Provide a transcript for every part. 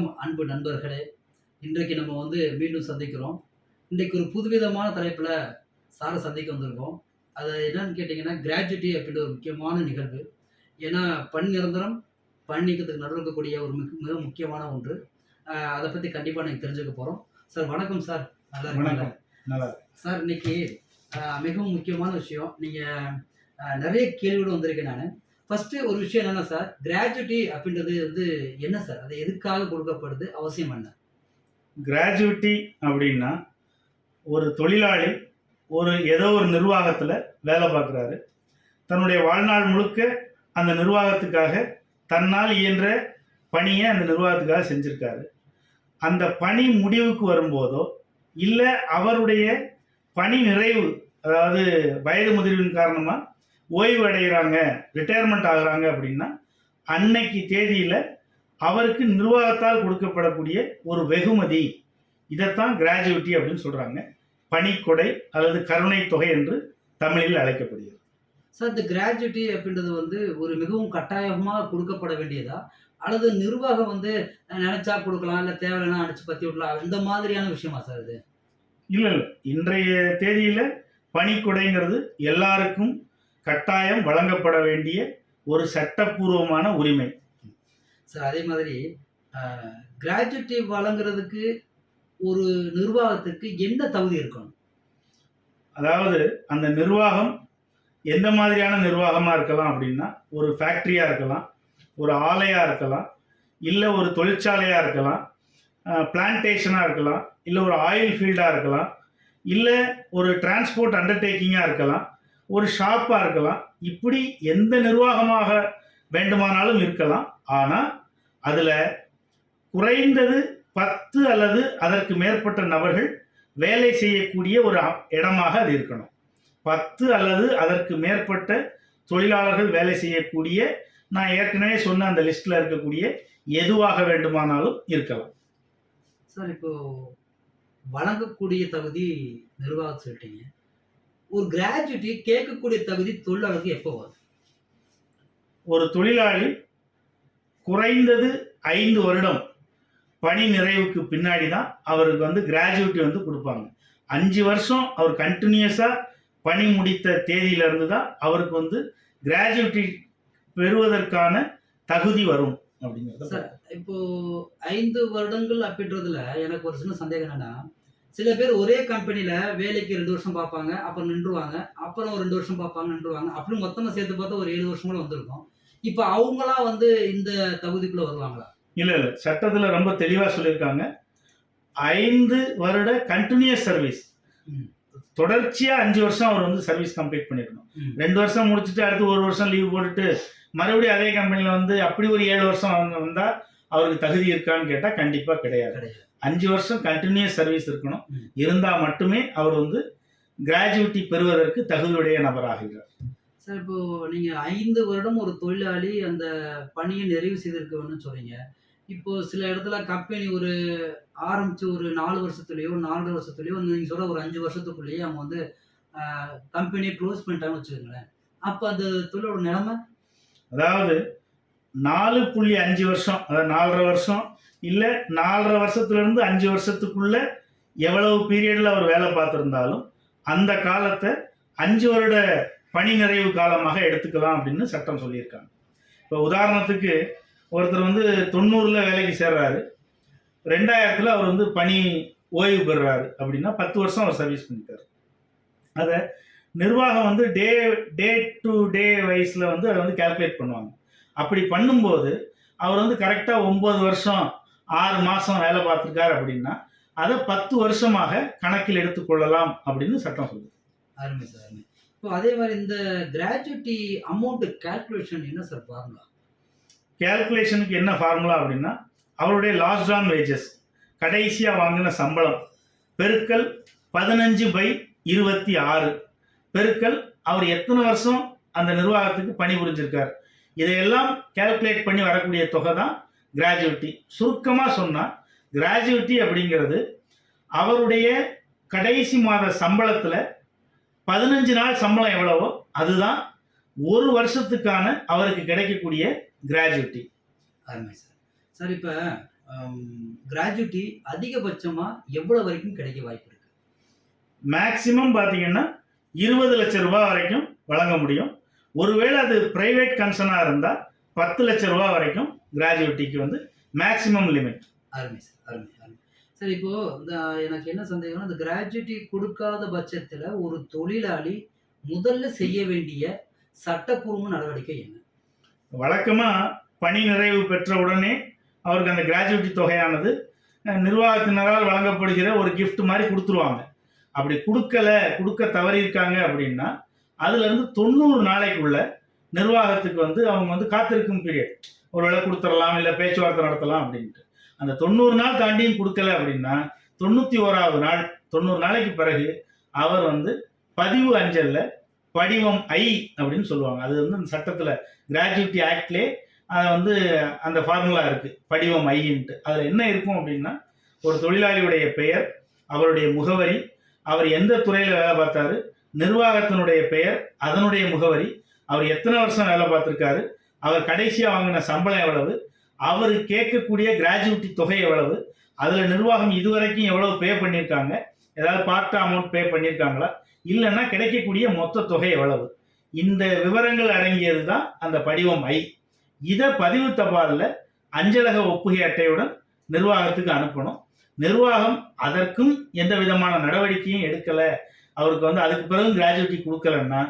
வணக்கம் அன்பு நண்பர்களே. இன்றைக்கு நம்ம வந்து மீண்டும் சந்திக்கிறோம். இன்றைக்கு ஒரு புதுவிதமான தலைப்பில் சாரை சந்திக்க வந்திருக்கோம். அது என்னன்னு கேட்டிங்கன்னா கிராஜுவிட்டி அப்படின்ற ஒரு முக்கியமான நிகழ்வு. ஏன்னா பண் நிரந்தரம் பண் நீக்கத்துக்கு நடுவில் இருக்கக்கூடிய ஒரு மிக மிக முக்கியமான ஒன்று. அதை பற்றி கண்டிப்பாக நீங்கள் தெரிஞ்சுக்க போகிறோம் சார் வணக்கம் சார். நல்லா வணக்கம். நல்லா சார் இன்னைக்கு மிகவும் முக்கியமான விஷயம். நீங்கள் நிறைய கேள்வியோடு வந்திருக்கேன் நான். ஃபஸ்ட்டு ஒரு விஷயம் என்னென்னா சார் கிராஜுவிட்டி அப்படின்றது வந்து என்ன சார் அது எதுக்காக கொடுக்கப்படுது? அவசியம் என்ன? கிராஜுவிட்டி அப்படின்னா ஒரு தொழிலாளி ஒரு ஏதோ ஒரு நிர்வாகத்தில் வேலை பார்க்குறாரு. தன்னுடைய வாழ்நாள் முழுக்க அந்த நிர்வாகத்துக்காக தன்னால் இயன்ற பணியை அந்த நிர்வாகத்துக்காக செஞ்சுருக்காரு. அந்த பணி முடிவுக்கு வரும்போதோ இல்லை அவருடைய பணி நிறைவு அதாவது வயது முதிர்வின் காரணமாக ஓய்வு அடைகிறாங்க ரிட்டையர்மெண்ட் ஆகுறாங்க அப்படின்னா அன்னைக்கு தேதியில் அவருக்கு நிர்வாகத்தால் கொடுக்கப்படக்கூடிய ஒரு வெகுமதி. இதைத்தான் கிராஜுவிட்டி அப்படின்னு சொல்கிறாங்க பணிக்கொடை அல்லது கருணை தொகை என்று தமிழில் அழைக்கப்படுகிறது. சார் இந்த கிராஜுவிட்டி அப்படின்றது வந்து ஒரு மிகவும் கட்டாயமாக கொடுக்கப்பட வேண்டியதா? அல்லது நிர்வாகம் வந்து நினைச்சா கொடுக்கலாம் இல்லை தேவையில்லைன்னா அடிச்சு பற்றி விடலாம் இந்த மாதிரியான விஷயமா சார் இது? இல்லை இல்லை. இன்றைய தேதியில் பணிக்கொடைங்கிறது எல்லாருக்கும் கட்டாயம் வழங்கப்பட வேண்டிய ஒரு சட்டப்பூர்வமான உரிமை. சார் அதே மாதிரி கிராஜுவிட்டி வழங்குறதுக்கு ஒரு நிர்வாகத்துக்கு என்ன தகுதி இருக்கணும்? அதாவது அந்த நிர்வாகம் எந்த மாதிரியான நிர்வாகமாக இருக்கலாம் அப்படின்னா ஒரு ஃபேக்ட்ரியாக இருக்கலாம் ஒரு ஆலையாக இருக்கலாம் இல்லை ஒரு தொழிற்சாலையாக இருக்கலாம் பிளான்டேஷனாக இருக்கலாம் இல்லை ஒரு ஆயில் ஃபீல்டாக இருக்கலாம் இல்லை ஒரு டிரான்ஸ்போர்ட் அண்டர்டேக்கிங்காக இருக்கலாம் ஒரு ஷாப்பாக இருக்கலாம். இப்படி எந்த நிர்வாகமாக வேண்டுமானாலும் இருக்கலாம். ஆனால் அதில் குறைந்தது பத்து அல்லது அதற்கு மேற்பட்ட நபர்கள் வேலை செய்யக்கூடிய ஒரு இடமாக அது இருக்கணும். பத்து அல்லது அதற்கு மேற்பட்ட தொழிலாளர்கள் வேலை செய்யக்கூடிய நான் ஏற்கனவே சொன்ன அந்த லிஸ்ட்டில் இருக்கக்கூடிய எதுவாக வேண்டுமானாலும் இருக்கலாம். சார் இப்போ வழங்கக்கூடிய தகுதி நிர்வாகம் சொல்லிட்டீங்க ஒரு கிராஜுவிட்டி கேட்கக்கூடிய தகுதி தொழிலாளருக்கு எப்போ வரும்? ஒரு தொழிலாளி குறைந்தது ஐந்து வருடம் பணி நிறைவுக்கு பின்னாடி தான் அவருக்கு வந்து கிராஜுவிட்டி வந்து கொடுப்பாங்க. அஞ்சு வருஷம் அவர் கண்டினியூஸாக பணி முடித்த தேதியிலிருந்து தான் அவருக்கு வந்து கிராஜுவிட்டி பெறுவதற்கான தகுதி வரும் அப்படிங்கிறத சார் இப்போ ஐந்து வருடங்கள் அப்படின்றதுல எனக்கு ஒரு சின்ன சந்தேகம் என்னன்னா சில பேர் ஒரே கம்பெனில வேலைக்கு ரெண்டு வருஷம் பார்ப்பாங்க அப்புறம் நின்றுவாங்க அப்புறம் ஒரு ரெண்டு வருஷம் பார்ப்பாங்க நின்றுவாங்க. அப்படி மொத்தமா சேர்த்து பார்த்தா ஒரு ஏழு வருஷம் கூட வந்திருக்கும். இப்போ அவங்களா வந்து இந்த தகுதிக்குள்ள வருவாங்களா? இல்லை இல்லை. சட்டத்தில் ரொம்ப தெளிவாக சொல்லியிருக்காங்க. ஐந்து வருட கண்டினியூஸ் சர்வீஸ். தொடர்ச்சியாக அஞ்சு வருஷம் அவர் வந்து சர்வீஸ் கம்ப்ளீட் பண்ணிருக்கணும். ரெண்டு வருஷம் முடிச்சுட்டு அடுத்து ஒரு வருஷம் லீவ் போட்டுட்டு மறுபடியும் அதே கம்பெனியில் வந்து அப்படி ஒரு ஏழு வருஷம் வந்தால் அவருக்கு தகுதி இருக்கான்னு கேட்டால் கண்டிப்பாக கிடையாது. கிடையாது. அஞ்சு வருஷம் கண்டினியூஸ் சர்வீஸ் இருக்கணும். இருந்தால் மட்டுமே அவர் வந்து கிராஜுவிட்டி பெறுவதற்கு தகுதியுடைய நபராகிறார். சார் இப்போ நீங்க ஐந்து வருடம் ஒரு தொழிலாளி அந்த பணியை நிறைவு செய்திருக்கணும்னு சொல்றீங்க இப்போ சில இடத்துல கம்பெனி ஒரு ஆரம்பிச்சு ஒரு நாலு வருஷத்துலயோ நாலரை வருஷத்துலயோ நீங்க சொல்ற ஒரு அஞ்சு வருஷத்துக்குள்ளேயே அவங்க வந்து கம்பெனியை க்ளோஸ் பண்ணிட்டாங்கன்னு வச்சுக்கோங்களேன். அப்போ அந்த தொழிலோட நிலைமை? அதாவது நாலு புள்ளி அஞ்சு வருஷம் அதாவது நாலரை வருஷம் இல்லை நாலரை வருஷத்துலேருந்து அஞ்சு வருஷத்துக்குள்ளே எவ்வளவு பீரியடில் அவர் வேலை பார்த்துருந்தாலும் அந்த காலத்தை அஞ்சு வருட பணி நிறைவு காலமாக எடுத்துக்கலாம் அப்படின்னு சட்டம் சொல்லியிருக்காங்க. இப்போ உதாரணத்துக்கு ஒருத்தர் வந்து தொண்ணூறில் வேலைக்கு சேர்றாரு. ரெண்டாயிரத்தில் அவர் வந்து பணி ஓய்வு பெறுறாரு அப்படின்னா பத்து வருஷம் அவர் சர்வீஸ் பண்ணிட்டார். அதை நிர்வாகம் வந்து டே டே டு டே வைஸில் வந்து அதை வந்து கால்குலேட் பண்ணுவாங்க. அப்படி பண்ணும்போது அவர் வந்து கரெக்டாக ஒம்பது வருஷம் ஆறு மாதம் வேலை பார்த்துருக்காரு அப்படின்னா அதை பத்து வருஷமாக கணக்கில் எடுத்துக்கொள்ளலாம் அப்படின்னு சட்டம் சொல்லுது. அருமை சார் அருமை. இப்போ அதே மாதிரி இந்த கிராஜுவிட்டி அமௌண்ட் கால்குலேஷன் என்ன சார் ஃபார்முலா கேல்குலேஷனுக்கு என்ன ஃபார்முலா அப்படின்னா அவருடைய லாஸ்ட் ஆன் வேஜஸ் கடைசியாக வாங்கின சம்பளம் பெருக்கல் பதினஞ்சு பை இருபத்தி ஆறு. பெருக்கல் அவர் எத்தனை வருஷம் அந்த நிர்வாகத்துக்கு பணிபுரிஞ்சிருக்கார்? இதையெல்லாம் கேல்குலேட் பண்ணி வரக்கூடிய தொகை தான் கிராஜுவிட்டி சுருக்கமாக சொன்னால் கிராஜுவிட்டி அப்படிங்கிறது அவருடைய கடைசி மாத சம்பளத்தில் பதினஞ்சு நாள் சம்பளம் எவ்வளவோ அதுதான் ஒரு வருஷத்துக்கான அவருக்கு கிடைக்கக்கூடிய கிராஜுவிட்டி அருமை சார். சார் இப்போ கிராஜுவிட்டி அதிகபட்சமா எவ்வளவு வரைக்கும் கிடைக்க வாய்ப்பு இருக்கு? மேக்சிமம் பார்த்தீங்கன்னா இருபது லட்சம் ரூபாய் வரைக்கும் வழங்க முடியும். ஒருவேளை அது பிரைவேட் கன்சர்னாக இருந்தால் பத்து லட்சம் ரூபாய் வரைக்கும் கிராஜுவிட்டிக்கு வந்து மேக்சிமம் லிமிட் அருமை சார் அருமை அருமை. சார் இப்போ இந்த எனக்கு என்ன சந்தேகம்னா இந்த கிராஜுவிட்டி கொடுக்காத பட்சத்துல ஒரு தொழிலாளி முதல்ல செய்ய வேண்டிய சட்டப்பூர்வ நடவடிக்கை என்ன? வழக்கமாக பணி நிறைவு பெற்ற உடனே அவருக்கு அந்த கிராஜுவிட்டி தொகையானது நிர்வாகத்தினரால் வழங்கப்படுகிற ஒரு gift மாதிரி கொடுத்துருவாங்க. அப்படி கொடுக்கல கொடுக்க தவறியிருக்காங்க அப்படின்னா அதுலேருந்து தொண்ணூறு நாளைக்குள்ள நிர்வாகத்துக்கு வந்து அவங்க வந்து காத்திருக்கும் பீரியட் ஒரு ஒருவேளை கொடுத்துடலாம் இல்லை பேச்சுவார்த்தை நடத்தலாம் அப்படின்ட்டு. அந்த தொண்ணூறு நாள் தாண்டியும் கொடுக்கல அப்படின்னா தொண்ணூற்றி ஓராவது நாள் தொண்ணூறு நாளைக்கு பிறகு அவர் வந்து பதிவு அஞ்சலில் படிவம் ஐ அப்படின்னு சொல்லுவாங்க. அது வந்து அந்த சட்டத்தில் கிராஜுவிட்டி ஆக்ட்லே அது வந்து அந்த ஃபார்முலா இருக்குது படிவம் ஐன்ட்டு அதில் என்ன இருக்கும் அப்படின்னா ஒரு தொழிலாளியுடைய பெயர் அவருடைய முகவரி அவர் எந்த துறையில் வேலை பார்த்தாரு நிர்வாகத்தினுடைய பெயர் அதனுடைய முகவரி அவர் எத்தனை வருஷம் வேலை பார்த்துருக்காரு அவர் கடைசியாக வாங்கின சம்பளம் எவ்வளவு அவர் கேட்கக்கூடிய கிராஜுவிட்டி தொகை எவ்வளவு அதில் நிர்வாகம் இதுவரைக்கும் எவ்வளவு பே பண்ணியிருக்காங்க ஏதாவது பார்ட் அமௌண்ட் பே பண்ணியிருக்காங்களா இல்லைன்னா கிடைக்கக்கூடிய மொத்த தொகை எவ்வளவு. இந்த விவரங்கள் அடங்கியது தான் அந்த படிவம் ஐ. இதை பதிவு தபாலில் அஞ்சலக ஒப்புகை அட்டையுடன் நிர்வாகத்துக்கு அனுப்பணும். நிர்வாகம் அதற்கும் எந்த விதமான நடவடிக்கையும் எடுக்கலை. அவருக்கு வந்து அதுக்கு பிறகு கிராஜுவிட்டி கொடுக்கலன்னா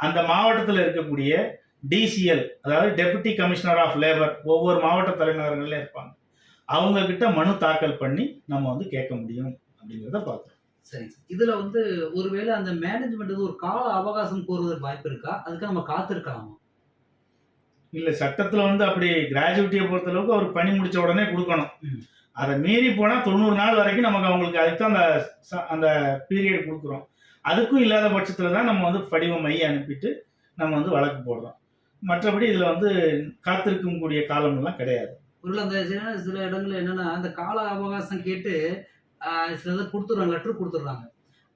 அந்த மாவட்டத்தில் இருக்கக்கூடிய டிசிஎல் அதாவது டெபுட்டி கமிஷனர் ஆஃப் லேபர் ஒவ்வொரு மாவட்ட தலைநகரங்கள்ல இருப்பாங்க. அவங்க கிட்ட மனு தாக்கல் பண்ணி நம்ம வந்து கேட்க முடியும் அப்படிங்கிறத பார்க்குறோம். சார் இதுல வந்து ஒருவேளை அந்த மேனேஜ்மெண்ட் ஒரு கால அவகாசம் கோருவதற்கு வாய்ப்பு இருக்கா? அதுக்கு நம்ம காத்திருக்கலாமா? இல்லை சட்டத்தில் வந்து அப்படி கிராஜுவிட்டியை பொறுத்தளவுக்கு அவர் பணி முடிச்ச உடனே கொடுக்கணும். அதை மீறி போனால் தொண்ணூறு நாள் வரைக்கும் நமக்கு அவங்களுக்கு அதுக்கு தான் அந்த அந்த பீரியட் கொடுக்குறோம். அதுக்கும் இல்லாத பட்சத்தில் தான் நம்ம வந்து படிவம் மைய அனுப்பிட்டு நம்ம வந்து வழக்கு போடுறோம். மற்றபடி இதில் வந்து காத்திருக்கும் கூடிய காலம்லாம் கிடையாது. ஒருவேளை அந்த சில இடங்கள்ல என்னன்னா அந்த கால அவகாசம் கேட்டு சில இதை கொடுத்துட்றாங்க லெட்டர் கொடுத்துட்றாங்க.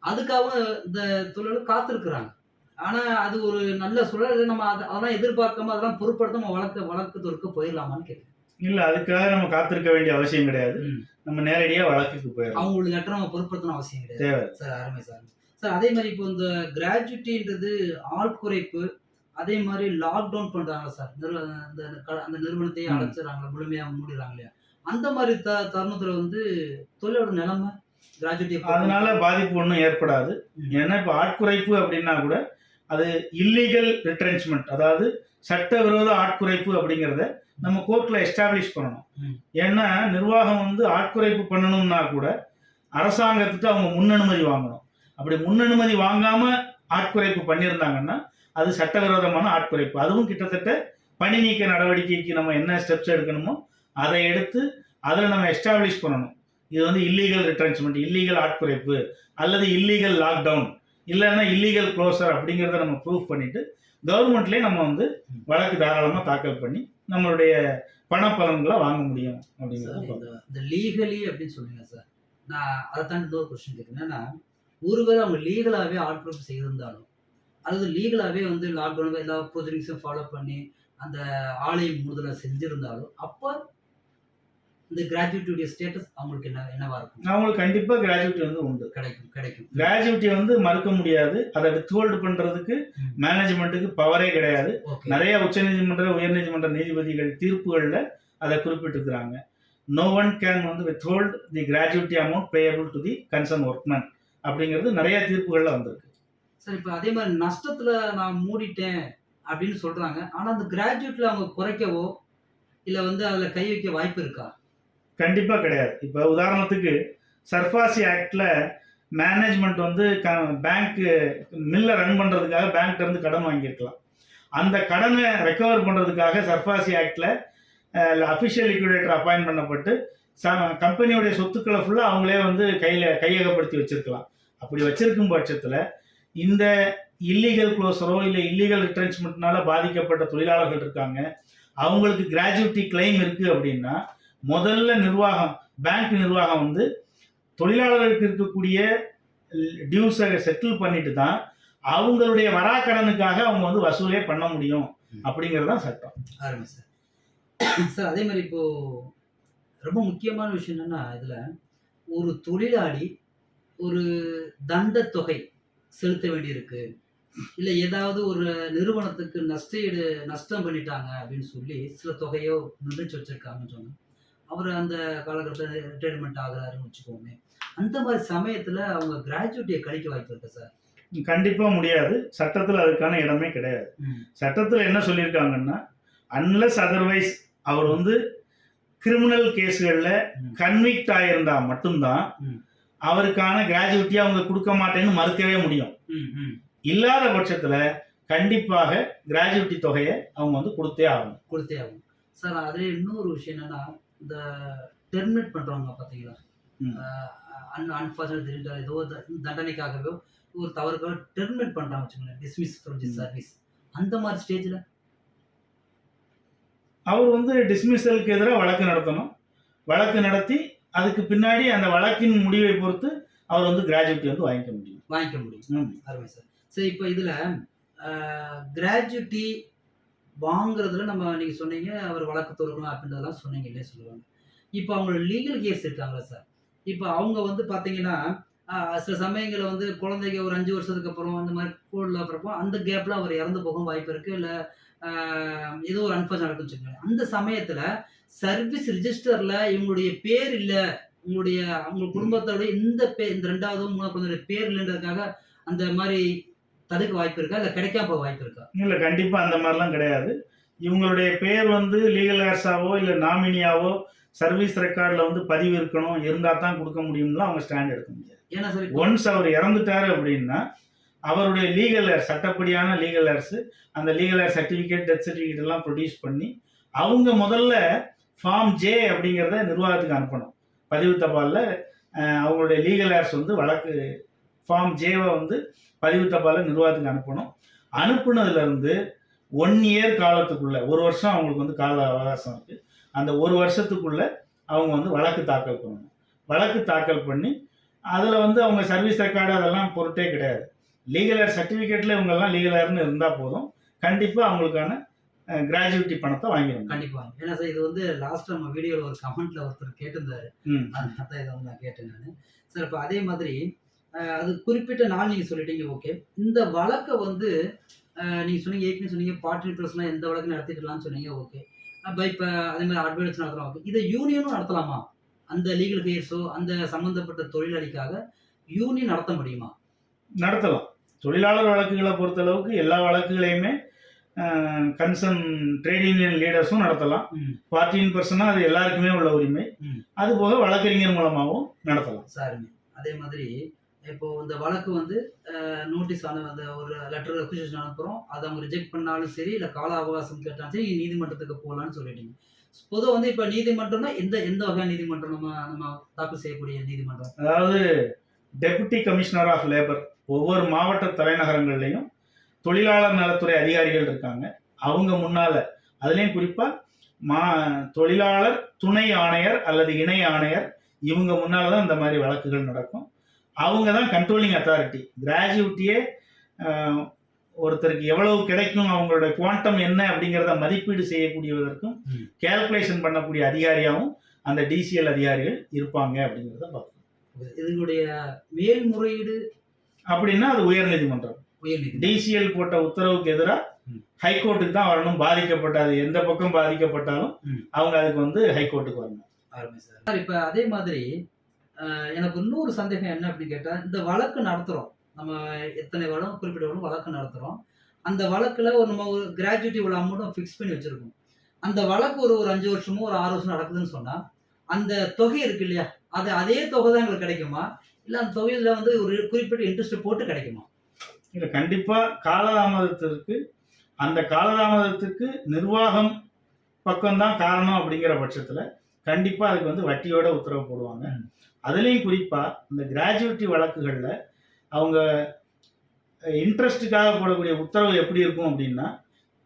அதுக்காக இந்த தொழில் காத்திருக்கிறாங்க. ஆனா அது ஒரு நல்ல சூழல். நம்ம அதை அதெல்லாம் எதிர்பார்க்காம அதெல்லாம் பொருட்படுத்தாம வழக்கு வழக்கு தொடுக்க போயிடலாமான்னு கேட்குறேன் இல்லை அதுக்காக நம்ம காத்திருக்க வேண்டிய அவசியம் கிடையாது. நம்ம நேரடியாக வழக்குக்கு போயிடலாம். அவங்களுக்கு லெட்டர் நம்ம பொருட்படுத்தணும் அவசியம் கிடையாது. தேவை. சார் அருமை சார். சார் அதே மாதிரி இப்போ இந்த கிராஜுவிட்டின்றது ஆள் குறைப்பு அதே மாதிரி லாக்டவுன் பண்றாங்க சார் அந்த அந்த நிறுவனத்தையே. அடைச்சிடறாங்க முழுமையா மூடிடுறாங்க இல்லையா அந்த மாதிரி த தருணத்துல வந்து தொழிலோட நிலைமை கிராஜுவிட்டி அதனால பாதிப்பு ஒன்றும் ஏற்படாது. ஏன்னா இப்போ ஆட்குறைப்பு அப்படின்னா கூட அது இல்லீகல் ரிட்ரென்ச்மெண்ட் அதாவது சட்டவிரோத ஆட்குறைப்பு அப்படிங்கிறத நம்ம கோர்ட்டில் எஸ்டாப்ளிஷ் பண்ணணும். ஏன்னா நிர்வாகம் வந்து ஆட்குறைப்பு பண்ணணும்னா கூட அரசாங்கத்துக்கு அவங்க முன்னனுமதி வாங்கணும் அப்படி முன்னனுமதி வாங்காம ஆட்குறைப்பு பண்ணியிருந்தாங்கன்னா அது சட்டவிரோதமான ஆட்குறைப்பு. அதுவும் கிட்டத்தட்ட பணி நீக்க நடவடிக்கைக்கு நம்ம என்ன ஸ்டெப்ஸ் எடுக்கணுமோ அதை எடுத்து அதில் நம்ம எஸ்டாப்ளிஷ் பண்ணணும். இது வந்து இல்லீகல் ரிட்ரென்ச்மெண்ட் இல்லீகல் ஆட்குறைப்பு அல்லது இல்லீகல் லாக்டவுன் இல்லைன்னா இல்லீகல் க்ளோசர் அப்படிங்கிறத நம்ம ப்ரூவ் பண்ணிட்டு கவர்மெண்ட்லேயே நம்ம வந்து வழக்கு தாராளமாக தாக்கல் பண்ணி நம்மளுடைய பணப்பலன்களை வாங்க முடியும் அப்படிங்கிறத. இந்த லீகலி அப்படின்னு சொல்றீங்க சார் நான் அதை தாண்டி இன்னொரு கொஸ்டின் கேட்குறேன். என்னன்னா ஒருவேளை அவங்க லீகலாகவே ஆட்குறைப்பு செய்திருந்தாலும் அல்லது லீகலாகவே வந்து லாக்டவுன் எல்லா ப்ரொசீடிங்ஸும் ஃபாலோ பண்ணி அந்த ஆலை மூடுதலை செஞ்சிருந்தாலும் அப்போ இந்த கிராஜுவிட்டியுடைய ஸ்டேட்டஸ் அவங்களுக்கு என்ன என்னவா இருக்கும்? அவங்களுக்கு கண்டிப்பாக கிராஜுவிட்டி வந்து உண்டு. கிடைக்கும் கிடைக்கும். கிராஜுவிட்டி வந்து மறுக்க முடியாது. அதை வித்ஹோல்டு பண்ணுறதுக்கு. மேனேஜ்மெண்ட்டுக்கு பவரே கிடையாது. நிறைய உச்சநீதிமன்ற உயர்நீதிமன்ற நீதிபதிகள் தீர்ப்புகளில் அதை குறிப்பிட்டிருக்கிறாங்க. நோ ஒன் கேன் வந்து withhold the gratuity amount payable to the concern workman அப்படிங்கிறது நிறைய தீர்ப்புகளில் வந்திருக்கு. சார் இப்போ அதே மாதிரி நஷ்டத்துல நான் மூடிட்டேன் அப்படின்னு சொல்றாங்க. ஆனா அந்த கிராஜுவேட்ல அவங்க குறைக்கவோ இல்ல வந்து அதுல கை வைக்க வாய்ப்பு இருக்கா? கண்டிப்பாக கிடையாது. இப்போ உதாரணத்துக்கு சர்ஃபாசி ஆக்டில் மேனேஜ்மெண்ட் வந்து க பேங்க்கு மில்லை ரன் பண்ணுறதுக்காக பேங்க்ல இருந்து கடன் வாங்கியிருக்கலாம். அந்த கடனை ரெக்கவர் பண்ணுறதுக்காக சர்ஃபாசி ஆக்டில் அஃபிஷியல் லிக்விடேட்டர் அப்பாயின்ட் பண்ணப்பட்டு கம்பெனியோடைய சொத்துக்களை ஃபுல்லாக அவங்களே வந்து கையில் கையகப்படுத்தி வச்சிருக்கலாம். அப்படி வச்சிருக்கும் பட்சத்தில் இந்த இல்லீகல் க்ளோஸரோ இல்லை இல்லீகல் ரிட்ரென்ச்மெண்ட்னால பாதிக்கப்பட்ட தொழிலாளர்கள் இருக்காங்க. அவங்களுக்கு கிராஜுவிட்டி கிளைம் இருக்குது அப்படின்னா முதல்ல நிர்வாகம் பேங்க் நிர்வாகம் வந்து தொழிலாளர்களுக்கு இருக்கக்கூடிய டியூஸை செட்டில் பண்ணிட்டு தான் அவங்களுடைய வராக்கடனுக்காக அவங்க வந்து வசூலே பண்ண முடியும். அப்படிங்கிறது தான் சட்டம். சார். சார் அதே மாதிரி இப்போ ரொம்ப முக்கியமான விஷயம் என்னன்னா இதுல ஒரு தொழிலாளி ஒரு தண்டத் தொகை செலுத்த வேண்டியிருக்கு. இல்ல ஏதாவது ஒரு நிறுவனத்துக்கு நஷ்டஈடு நஷ்டம் பண்ணிட்டாங்க அப்படின்னு சொல்லி சில தொகையோ நிர்ணயிச்சு வச்சிருக்காங்கன்னு சொன்னா அவர் அந்த காலகட்டத்தில் ரிட்டையர்மெண்ட் ஆகுறாருன்னு வச்சுக்கோமே அந்த மாதிரி சமயத்துல அவங்க கிராஜுவிட்டியை கழிக்க வாய்ப்பு இருக்கு சார்? கண்டிப்பா முடியாது. சட்டத்துல அதுக்கான இடமே கிடையாது. சட்டத்துல என்ன சொல்லியிருக்காங்கன்னா அன்லஸ் அதர்வைஸ் அவர் வந்து கிரிமினல் கேஸ்கள்ல. கன்விக்ட் ஆயிருந்தா மட்டும்தான். அவருக்கான கிராஜுவிட்டி அவங்க கொடுக்க மாட்டேன்னு மறுக்கவே முடியும். இல்லாத பட்சத்துல கண்டிப்பாக கிராஜுவிட்டி தொகையை அவங்க வந்து கொடுத்தே ஆகணும் கொடுத்தே ஆகும் சார் அதில் இன்னொரு விஷயம் என்னன்னா இந்த டெர்மினேட் பண்றவங்க பார்த்தீங்களா. அன் அன்ஃபார்ச்சுனேட் ஏதோ தண்டனைக்காகவோ ஒரு தவறுக்காக டெர்மினேட் பண்றாங்க வச்சுக்கோங்களேன் டிஸ்மிஸ் ஃப்ரம் தி. சர்வீஸ் அந்த மாதிரி ஸ்டேஜ்ல அவர் வந்து டிஸ்மிஸலுக்கு எதிராக வழக்கு நடத்தணும். வழக்கு நடத்தி அதுக்கு பின்னாடி அந்த வழக்கின் முடிவை பொறுத்து அவர் வந்து கிராஜுவிட்டி வந்து வாங்கிக்க முடியும். வாங்கிக்க முடியும். அருமை சார். சரி இப்போ இதுல கிராஜுவிட்டி வாங்குறதுல நம்ம நீங்க சொன்னீங்க அவர் வழக்கு தொடுக்கலாம் அப்படின்றதெல்லாம் சொன்னீங்க இல்லையா சொல்லுவாங்க. இப்போ அவங்களோட லீகல் கேஸ் இருக்காங்களா சார்? இப்போ அவங்க வந்து பார்த்தீங்கன்னா சில சமயங்களில் வந்து குழந்தைங்க ஒரு அஞ்சு வருஷத்துக்கு அப்புறம் அந்த மாதிரி கோல்டில் அப்புறப்போ அந்த கேப்பில் அவர் இறந்து போகும் வாய்ப்பு இருக்குது இல்லை ஏதோ ஒரு அன்ஃபார்ச் நடக்குன்னு வச்சுக்கோங்க அந்த சமயத்தில் சர்வீஸ் ரிஜிஸ்டரில் இவங்களுடைய பேர் இல்லை உங்களுடைய அவங்க குடும்பத்தோட இந்த பேர் இந்த ரெண்டாவது மூணாவது குழந்தைய பேர் இல்லைன்றதுக்காக அந்த மாதிரி தடுக்க வாய்ப்பு இருக்கா? இல்லை கிடைக்காம போக வாய்ப்பு இருக்கா? இல்லை கண்டிப்பாக அந்த மாதிரிலாம் கிடையாது. இவங்களுடைய பேர் வந்து லீகல் ஏர்ஸாவோ இல்லை நாமினியாவோ சர்வீஸ் ரெக்கார்டில் வந்து பதிவு இருக்கணும் இருந்தால் தான் கொடுக்க முடியும்லாம் அவங்க ஸ்டாண்ட் எடுக்க முடியாது. ஏன்னா சார் ஒன்ஸ் அவர் இறந்துட்டாரு அப்படின்னா அவருடைய லீகல் ஏர் சட்டப்படியான லீகல் ஏர்ஸு அந்த legal heir certificate death certificate எல்லாம் ப்ரொடியூஸ் பண்ணி அவங்க முதல்ல ஃபார்ம் ஜே அப்படிங்கிறத நிர்வாகத்துக்கு அனுப்பணும். பதிவு தபாலில் அவங்களுடைய லீகல் ஏர்ஸ் வந்து வழக்கு ஃபார்ம் ஜேவை வந்து பதிவு தபாலில் நிர்வாகத்துக்கு அனுப்பணும். அனுப்புனதுலேருந்து ஒன் இயர் காலத்துக்குள்ளே ஒரு வருஷம் அவங்களுக்கு வந்து கால அவகாசம் இருக்குது அந்த ஒரு வருஷத்துக்குள்ளே அவங்க வந்து வழக்கு தாக்கல் பண்ணணும். வழக்கு தாக்கல் பண்ணி அதில் வந்து அவங்க சர்வீஸ் ரெக்கார்டு அதெல்லாம் பொருட்டே கிடையாது. லீகல் ஏர் சர்டிஃபிகேட்டில் இவங்கெல்லாம் லீகல் ஏர்னு இருந்தால் போதும். கண்டிப்பாக அவங்களுக்கான கிராஜுவிட்டி பணத்தை வாங்கிடுங்க கண்டிப்பா ஏன்னா சார் இது வந்து லாஸ்ட் நம்ம வீடியோல ஒரு கமெண்ட்ல ஒருத்தர் கேட்டிருந்தாரு. ம். அதனால தான் இதை வந்து நான் கேட்டேன் நான். சார் இப்போ அதே மாதிரி அது குறிப்பிட்ட நாள் நீங்க சொல்லிட்டீங்க ஓகே இந்த வழக்கை வந்து அஹ், நீங்க சொன்னீங்க ஏற்கனவே சொன்னீங்க பார்ட்டி ப்ளஸ்லாம் எந்த வழக்கு நடத்திக்கலாம்னு சொன்னீங்க ஓகே அப்போ இப்போ அதே மாதிரி அட்வைஸ் நடத்தலாம் ஓகே இதை யூனியனும் நடத்தலாமா? அந்த லீகல் கேஸோ அந்த சம்பந்தப்பட்ட தொழிலாளிக்காக யூனியன் நடத்த முடியுமா? நடத்தலாம். தொழிலாளர் வழக்குகளை பொறுத்தளவுக்கு எல்லா வழக்குகளையுமே கன்சர்ன் ட்ரேட் யூனியன் லீடர்ஸும் நடத்தலாம். பார்ட்டியின் பர்சனாக அது எல்லாருக்குமே உள்ள உரிமை. அது போக வழக்கறிஞர் மூலமாகவும் நடத்தலாம். சாருங்க அதே மாதிரி இப்போ இந்த வழக்கு வந்து நோட்டீஸ் அந்த ஒரு லெட்டர் ரெக்வசிஷன் அனுப்புகிறோம் அதை அவங்க ரிஜெக்ட் பண்ணாலும் சரி இல்லை கால அவகாசம் கேட்டாலும் சரி நீதிமன்றத்துக்கு போகலான்னு சொல்லிட்டீங்க. பொதுவாக வந்து இப்போ நீதிமன்றம்னா எந்த எந்த வகையான நீதிமன்றம் நம்ம நம்ம தாக்கல் செய்யக்கூடிய நீதிமன்றம்? அதாவது டெபுட்டி கமிஷனர் ஆஃப் லேபர் ஒவ்வொரு மாவட்ட தலைநகரங்கள்லையும் தொழிலாளர் நலத்துறை அதிகாரிகள் இருக்காங்க. அவங்க முன்னால அதுலேயும் குறிப்பாக மா தொழிலாளர் துணை ஆணையர் அல்லது இணை ஆணையர் இவங்க முன்னால தான் இந்த மாதிரி வழக்குகள் நடக்கும். அவங்க தான் கண்ட்ரோலிங் அத்தாரிட்டி கிராஜுவிட்டியே ஒருத்தருக்கு எவ்வளவு கிடைக்கும் அவங்களோட குவாண்டம் என்ன அப்படிங்கிறத மதிப்பீடு செய்யக்கூடியதற்கும். கேல்குலேஷன் பண்ணக்கூடிய அதிகாரியாகவும் அந்த டிசிஎல் அதிகாரிகள் இருப்பாங்க அப்படிங்கிறத பார்க்கணும். இதனுடைய மேல்முறையீடு அப்படின்னா அது உயர்நீதிமன்றம். உயர் நீதி டிசிஎல் போட்ட உத்தரவுக்கு எதிராக. ஹைகோர்ட்டுக்கு தான் வரணும். பாதிக்கப்பட்ட அது எந்த பக்கம் பாதிக்கப்பட்டாலும். அவங்க அதுக்கு வந்து ஹைகோர்ட்டுக்கு வரணும். ஆரம்பி சார். இப்போ அதே மாதிரி எனக்கு இன்னொரு சந்தேகம் என்ன அப்படின்னு கேட்டால் இந்த வழக்கு நடத்துகிறோம் நம்ம எத்தனை வருடம் குறிப்பிட்ட வருடம் வழக்கு நடத்துகிறோம் அந்த வழக்கில் ஒரு நம்ம ஒரு கிராஜுவிட்டி இவ்வளோ அமௌண்ட்டும் ஃபிக்ஸ் பண்ணி வச்சுருக்கோம். அந்த வழக்கு ஒரு ஒரு அஞ்சு வருஷமோ ஒரு ஆறு வருஷம் நடக்குதுன்னு சொன்னால் அந்த தொகை இருக்கு இல்லையா? அது அதே தொகை தான் எங்களுக்கு கிடைக்குமா? இல்லை அந்த தொழிலில் வந்து ஒரு குறிப்பிட்ட இன்ட்ரெஸ்ட் போட்டு கிடைக்குமா? இல்லை கண்டிப்பாக காலதாமதத்திற்கு அந்த காலதாமதத்துக்கு நிர்வாகம் பக்கம்தான் காரணம் அப்படிங்கிற பட்சத்தில் கண்டிப்பாக அதுக்கு வந்து வட்டியோட உத்தரவு போடுவாங்க. அதுலேயும் குறிப்பாக இந்த கிராஜுவிட்டி வழக்குகளில் அவங்க இன்ட்ரெஸ்ட்டுக்காக போடக்கூடிய உத்தரவு எப்படி இருக்கும் அப்படின்னா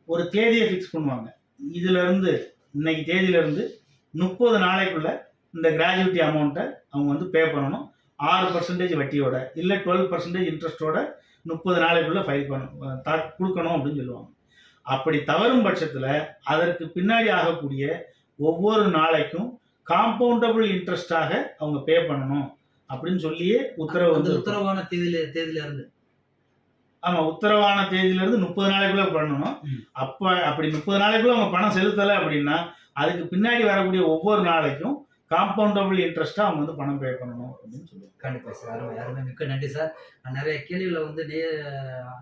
ஒரு தேதியை ஃபிக்ஸ் பண்ணுவாங்க. இதிலிருந்து இன்னைக்கு தேதியிலேருந்து முப்பது நாளைக்குள்ளே இந்த கிராஜுவிட்டி அமௌண்ட்டை அவங்க வந்து பே பண்ணணும். ஆறு பர்சன்டேஜ் வட்டியோட இல்லை டுவெல் பர்சன்டேஜ் இன்ட்ரெஸ்ட்டோட முப்பது நாளைக்குள்ள ஃபைல் பண்ண தா கொடுக்கணும் அப்படின்னு சொல்லுவாங்க அப்படி தவறும் பட்சத்தில் அதற்கு பின்னாடி ஆகக்கூடிய ஒவ்வொரு நாளைக்கும் காம்பவுண்டபிள் இன்ட்ரெஸ்டாக அவங்க பே பண்ணணும் அப்படின்னு சொல்லியே உத்தரவு வந்து. உத்தரவான தேதியில தேதியில இருந்து ஆமா உத்தரவான தேதியில இருந்து முப்பது நாளைக்குள்ள பண்ணணும். அப்ப அப்படி முப்பது நாளைக்குள்ள அவங்க பணம் செலுத்தலை அப்படின்னா அதுக்கு பின்னாடி வரக்கூடிய ஒவ்வொரு நாளைக்கும் காம்பவுண்டபிள் இன்ட்ரெஸ்டா அவங்க வந்து பணம் பே பண்ணணும் அப்படின்னு சொல்லுவாங்க. கண்டிப்பா சார் அருமை அருமை. மிக்க நன்றி சார். நிறைய கேள்விகளை வந்து நே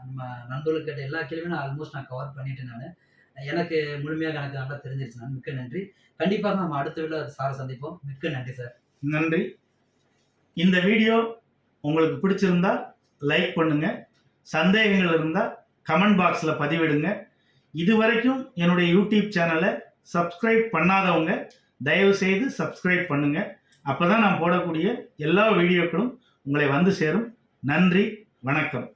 நம்ம நண்பர்களுக்கு கேட்ட எல்லா கேள்வியும் நான் ஆல்மோஸ்ட் நான் கவர் பண்ணிட்டேன் நான். எனக்கு முழுமையாக எனக்கு நல்லா தெரிஞ்சிருச்சு நான் மிக்க நன்றி. கண்டிப்பாக நம்ம அடுத்த வீடியோ சாரை சந்திப்போம். மிக்க நன்றி சார். நன்றி. இந்த வீடியோ உங்களுக்கு பிடிச்சிருந்தா லைக் பண்ணுங்க. சந்தேகங்கள் இருந்தால் கமெண்ட் பாக்ஸில் பதிவிடுங்க. இதுவரைக்கும் என்னுடைய யூடியூப் சேனலை சப்ஸ்கிரைப் பண்ணாதவங்க தயவு செய்து சப்ஸ்கிரைப் பண்ணுங்க. அப்போ தான் நான் போடக்கூடிய எல்லா வீடியோக்களும் உங்களை வந்து சேரும். நன்றி வணக்கம்.